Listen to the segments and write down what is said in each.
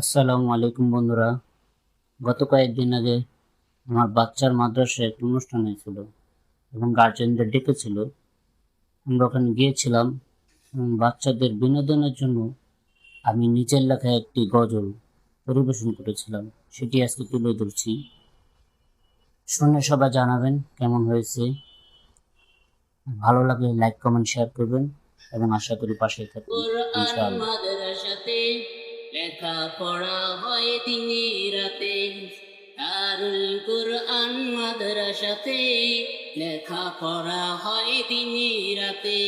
আসসালামু আলাইকুম বন্ধুরা। গত কয়েকদিন আগে আমার বাচ্চার মাদ্রাসায় একটা অনুষ্ঠান হয়েছিল এবং গার্জেনদের ডেকেছিল। আমরা ওখানে গিয়েছিলাম এবং বাচ্চাদের বিনোদনের জন্য আমি নিজের লেখা একটি গজল পরিবেশন করেছিলাম সেটি আজকে তুলে ধরছি। শুনে সবাই জানাবেন কেমন হয়েছে। ভালো লাগলে লাইক কমেন্ট শেয়ার করবেন এবং আশা করি পাশে থাকবেন। ইনশাআল্লাহ। লেখা পড়া হয় দিনে রাতে। দারুল কোরআন মাদ্রাসাতে লেখা পড়া হয় দিনে রাতে।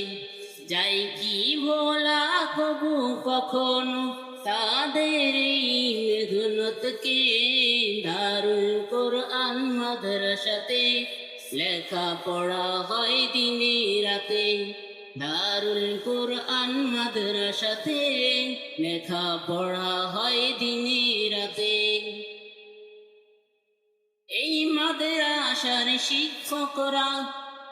যাই কি ভোলা কবু কখনো তাদের মেঘনতকে দারুল কোরআন মাদ্রাসাতে লেখা পড়া হয় দিনে রাতে। দারুল কোরআন মাদ্রাসাতে লেখা পড়া হয় দিনে রাতে। এই মাদ্রাসার শিক্ষকরা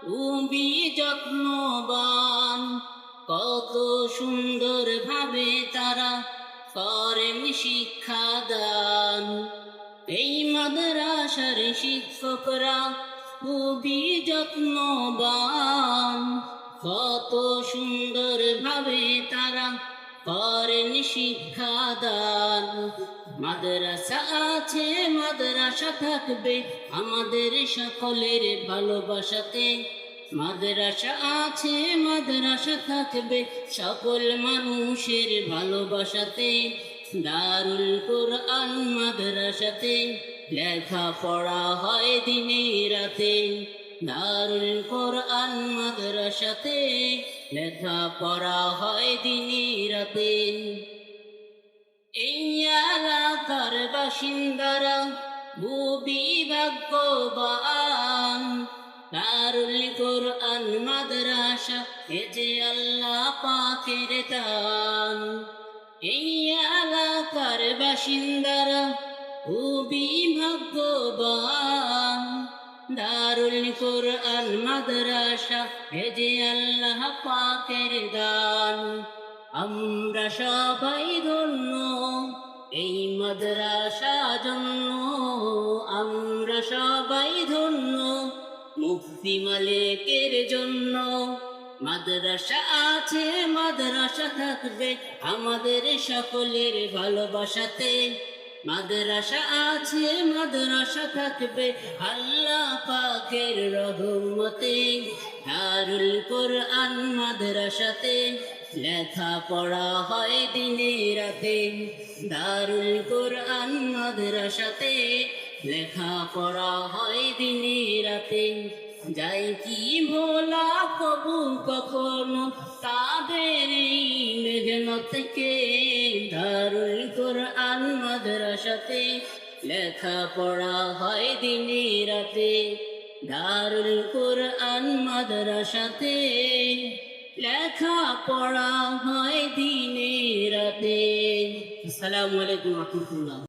খুবই যত্নবান, কত সুন্দর ভাবে তারা করেন শিক্ষাদান এই মাদ্রাসার শিক্ষকরা খুবই যত্নবান কত সুন্দর ভাবে তারা করেন শিক্ষাদান। মাদ্রাসা আছে, মাদ্রাসা থাকবে আমাদের সকলের ভালোবাসাতে। মাদ্রাসা আছে, মাদ্রাসা থাকবে সকল মানুষের ভালোবাসাতে। দারুল কোরআন মাদ্রাসাতে লেখা পড়া হয় দিনে রাতে। দারুল কোরআন মাদ্রাসাতে লেখা পড়া হয় দিনে রাতে এই এলাকার বাসিন্দারা খুবই ভাগ্যবান। দারুল কোরআন মাদ্রাসা এ যে আল্লাহ পাকের দান। এই এলাকার বাসিন্দারা খুবই ভাগ্যবান। দারুল কোরআন মাদ্রাসা যে আল্লাহ পাকের দান। আমরা সবাই ধন্য এই মাদ্রাসা জন্য। আমরা সবাই ধন্য মুক্তি মালিকের জন্য। মাদ্রাসা আছে, মাদ্রাসা থাকবে আমাদের সকলের ভালোবাসাতে। মাদ্রাসা আছে, মাদ্রাসা থাকবে আল্লাহ পাকের রহমতে। দারুল কোরআন মাদ্রাসাতে লেখা পড়া হয় দিনে রাতে। দারুল কোরআন মাদ্রাসাতে লেখা পড়া হয় দিনে রাতে। যাই কি ভোলা কবু কখনো তাদের মেঘনতকে দারুল কোরআন মাদ্রাসাতে লেখা পড়া হয় দিনে রাতে। দারুল কোরআন মাদ্রাসাতে লেখা পড়া হয় দিনে রাতে। আসসালামু আলাইকুম রহমতুল্লাহ।